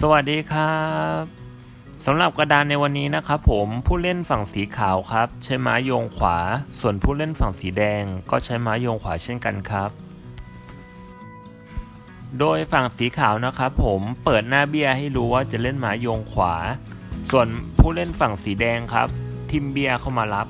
สวัสดีครับสำหรับกระดานในวันนี้นะครับผมผู้เล่นฝั่งสีขาวครับ ใช้ไม้โยงขวา ส่วนผู้เล่นฝั่งสีแดง ก็ใช้ไม้โยงขวาเช่นกันครับ โดยฝั่งสีขาวนะครับผมเปิดหน้าเบี้ยให้รู้ว่าจะเล่นไม้โยงขวา ส่วนผู้เล่นฝั่งสีแดงครับ ทิมเบี้ยเข้ามารับ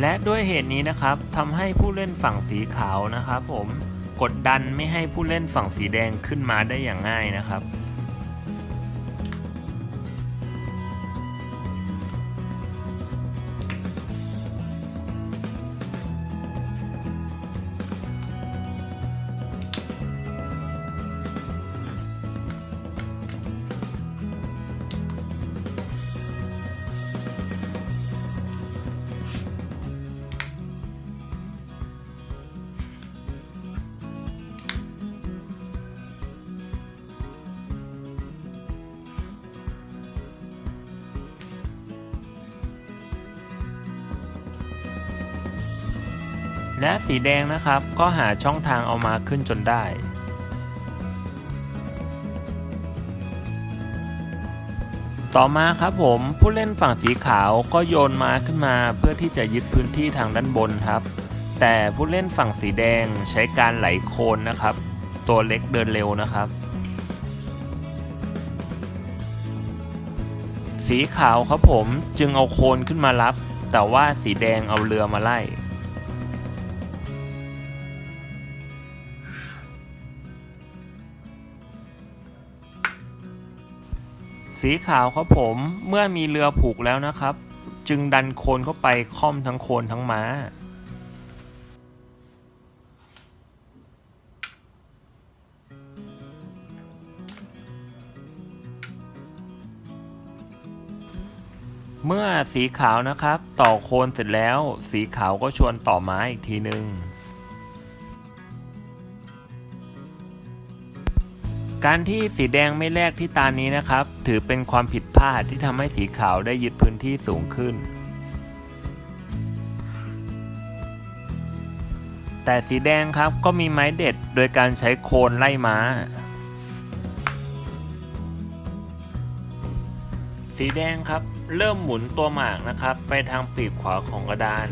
และด้วยเหตุนี้นะครับทำให้ผู้เล่นฝั่งสีขาวนะครับผมกดดันไม่ให้ผู้เล่นฝั่งสีแดงขึ้นมาได้อย่างง่ายนะครับ และสีแดงนะครับก็หาช่องทางเอามาขึ้นจนได้ ต่อมาครับผมผู้เล่นฝั่งสีขาวก็โยนม้าขึ้นมาเพื่อที่จะยึดพื้นที่ทางด้านบนครับ แต่ผู้เล่นฝั่งสีแดงใช้การไหลโคนนะครับ ตัวเล็กเดินเร็วนะครับ สีขาวครับผมจึงเอาโคนขึ้นมารับ แต่ว่าสีแดงเอาเรือมาไล่ สีขาวครับผมเมื่อมีเรือผูกแล้วนะครับ จึงดันโคนเข้าไปค่อมทั้งโคนทั้งม้า เมื่อสีขาวนะครับ ต่อโคนเสร็จแล้ว สีขาวก็ชวนต่อม้าอีกทีหนึ่ง การที่สีแดงไม่แลกที่ตานี้นะครับ ถือเป็นความผิดพลาดที่ทำให้สีขาวได้ยึดพื้นที่สูงขึ้น แต่สีแดงครับก็มีไม้เด็ดโดยการใช้โคนไล่ม้า สีแดงครับเริ่มหมุนตัวหมากนะครับ ไปทางปีกขวาของกระดาน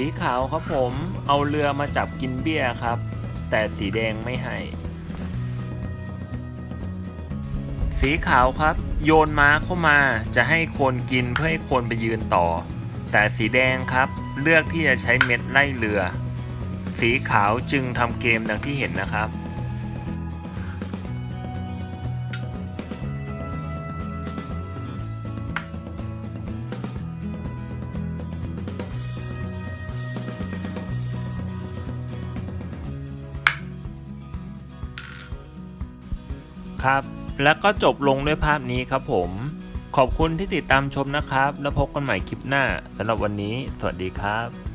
สีขาวครับผมเอาเรือมาจับกินเบี้ยครับ แต่สีแดงไม่ให้ สีขาวครับ โยนม้าเข้ามาจะให้คนกินเพื่อให้คนไปยืนต่อ แต่สีแดงครับเลือกที่จะใช้เม็ดไล่เรือ สีขาวจึงทำเกมดังที่เห็นนะครับ ครับ แล้วก็จบลงด้วยภาพนี้ครับผม ขอบคุณที่ติดตามชมนะครับ แล้วพบกันใหม่คลิปหน้าสำหรับวันนี้ สวัสดีครับ